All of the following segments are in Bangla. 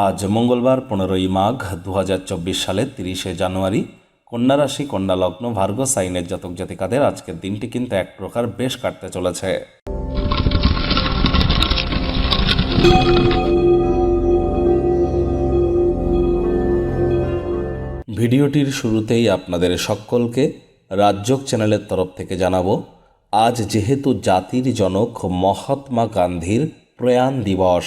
আজ মঙ্গলবার, পনেরোই মাঘ দু হাজার চব্বিশ সালের তিরিশে জানুয়ারি। কন্যা রাশি, কন্যা লগ্ন, ভার্গ, সাইনের জাতক জাতিকাদের আজকের দিনটি কিন্তু এক প্রকার বেশ কাটতে চলেছে। ভিডিওটির শুরুতেই আপনাদের সকলকে রাজ্যক চ্যানেলের তরফ থেকে জানাব, আজ যেহেতু জাতির জনক মহাত্মা গান্ধীর প্রয়াণ দিবস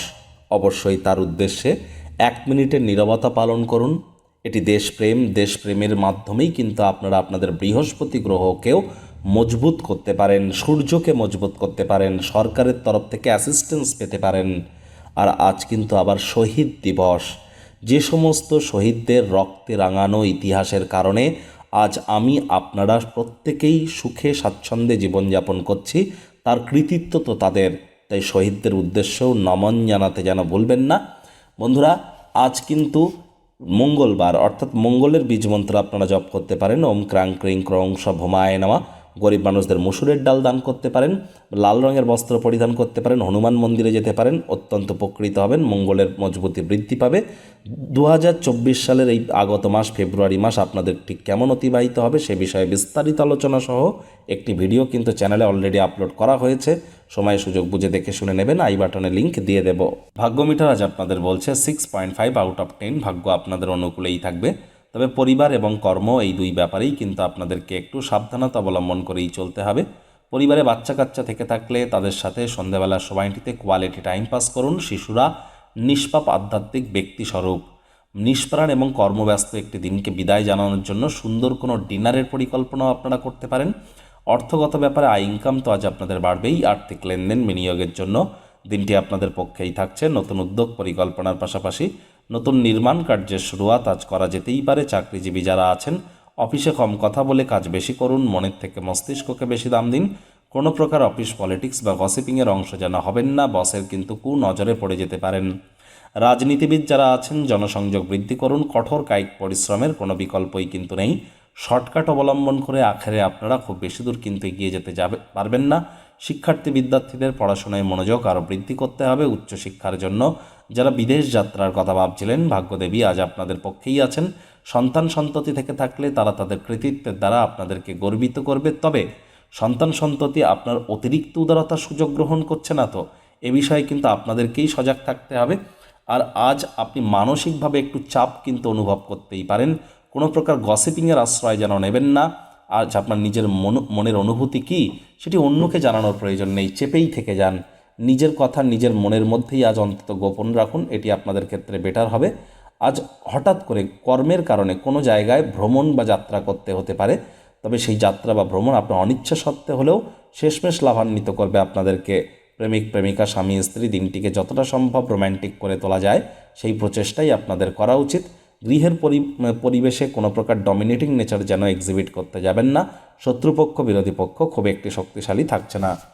অবশ্যই তার উদ্দেশ্যে এক মিনিটের নীরবতা পালন করুন। এটি দেশপ্রেম, দেশপ্রেমের মাধ্যমেই কিন্তু আপনারা আপনাদের বৃহস্পতি গ্রহকেও মজবুত করতে পারেন, সূর্যকে মজবুত করতে পারেন, সরকারের তরফ থেকে অ্যাসিস্ট্যান্স পেতে পারেন। আর আজ কিন্তু আবার শহীদ দিবস। যে সমস্ত শহীদদের রক্তে রাঙানো ইতিহাসের কারণে আজ আমি আপনারা প্রত্যেকেই সুখে স্বাচ্ছন্দ্যে জীবনযাপন করছি। তার কৃতিত্ব তো তাদের। তাই শহীদদের উদ্দেশ্যেও নমন জানাতে যেন ভুলবেন না। বন্ধুরা, আজ কিন্তু মঙ্গলবার, অর্থাৎ মঙ্গলের বীজ মন্ত্র আপনারা জপ করতে পারেন। ওম ক্রাং ক্রিং ক্রং ভমায় নেওয়া গরিব মানুষদের মুসুরের ডাল দান করতে পারেন, লাল রঙের বস্ত্র পরিধান করতে পারেন, হনুমান মন্দিরে যেতে পারেন, অত্যন্ত উপকৃত হবেন, মঙ্গলের মজবুতি বৃদ্ধি পাবে। দু হাজার চব্বিশ সালের এই আগত মাস, ফেব্রুয়ারি মাস আপনাদের ঠিক কেমন অতিবাহিত হবে সে বিষয়ে বিস্তারিত আলোচনা সহ একটি ভিডিও কিন্তু চ্যানেলে অলরেডি আপলোড করা হয়েছে। সময় সুযোগ বুঝে দেখে শুনে নেবেন আই বাটনে লিঙ্ক দিয়ে দেব। ভাগ্য মিটার আজ আপনাদের বলছে six point five out of ten ভাগ্য আপনাদের অনুকূলেই থাকবে। তবে পরিবার এবং কর্ম এই দুই ব্যাপারেই কিন্তু আপনাদেরকে একটু সাবধানতা অবলম্বন করেই চলতে হবে। পরিবারে বাচ্চা কাচ্চা থেকে থাকলে তাদের সাথে সন্ধ্যাবেলার সময়টিতে কোয়ালিটি টাইম পাস করুন। শিশুরা নিষ্পাপ আধ্যাত্মিক ব্যক্তিস্বরূপ। নিষ্প্রাণ এবং কর্মব্যস্ত একটি দিনকে বিদায় জানানোর জন্য সুন্দর কোনো ডিনারের পরিকল্পনাও আপনারা করতে পারেন। অর্থগত ব্যাপারে আয় ইনকাম তো আজ আপনাদের বাড়বেই। আর্থিক লেনদেন বিনিয়োগের জন্য দিনটি আপনাদের পক্ষেই থাকছে। নতুন উদ্যোগ পরিকল্পনার পাশাপাশি নতুন নির্মাণ কার্যের শুরুয়াত আজ করা যেতেই পারে। চাকরিজীবী যারা আছেন, অফিসে কম কথা বলে কাজ বেশি করুন, মনের থেকে মস্তিষ্ককে বেশি দাম দিন। কোনো প্রকার অফিস পলিটিক্স বা গসিপিংয়ের অংশ যেন হবেন না, বসের কিন্তু কু নজরে পড়ে যেতে পারেন। রাজনীতিবিদ যারা আছেন, জনসংযোগ বৃদ্ধি করুন, কঠোর কায়িক পরিশ্রমের কোনো বিকল্পই কিন্তু নেই। শর্টকাট অবলম্বন করে আখেরে আপনারা খুব বেশি দূর কিন্তু এগিয়ে যেতে যাবে, পারবেন না। শিক্ষার্থী বিদ্যার্থীদের পড়াশোনায় মনোযোগ আরও বৃদ্ধি করতে হবে উচ্চশিক্ষার জন্য। যারা বিদেশ যাত্রার কথা ভাবছিলেন, ভাগ্যদেবী আজ আপনাদের পক্ষেই আছেন। সন্তান সন্ততি থেকে থাকলে তারা তাদের কৃতিত্বের দ্বারা আপনাদেরকে গর্বিত করবে। তবে সন্তান সন্ততি আপনার অতিরিক্ত উদারতার সুযোগ গ্রহণ করছে না তো? এ বিষয়ে কিন্তু আপনাদেরকেই সজাগ থাকতে হবে। আর আজ আপনি মানসিকভাবে একটু চাপ কিন্তু অনুভব করতেই পারেন। কোনো প্রকার গসিপিংয়ের আশ্রয় যেন নেবেন না। আজ আপনার নিজের মন, মনের অনুভূতি কী, সেটি অন্যকে জানানোর প্রয়োজন নেই। চেপেই থেকে যান। নিজের কথা নিজের মনের মধ্যেই আজ অন্তত গোপন রাখুন। এটি আপনাদের ক্ষেত্রে বেটার হবে। আজ হঠাৎ করে কর্মের কারণে কোনো জায়গায় ভ্রমণ বা যাত্রা করতে হতে পারে। তবে সেই যাত্রা বা ভ্রমণ আপনার অনিচ্ছা সত্ত্বে হলেও শেষমেশ লাভান্বিত করবে আপনাদেরকে। প্রেমিক, প্রেমিকা, স্বামী, স্ত্রী, দিনটিকে যতটা সম্ভব রোম্যান্টিক করে তোলা যায়, সেই প্রচেষ্টাই আপনাদের করা উচিত। গৃহের পরি পরিবেশে কোনো প্রকার ডমিনেটিং নেচার যেন এক্সিবিট করতে যাবেন না। শত্রুপক্ষ, বিরোধী পক্ষ খুব একটি শক্তিশালী থাকছে না।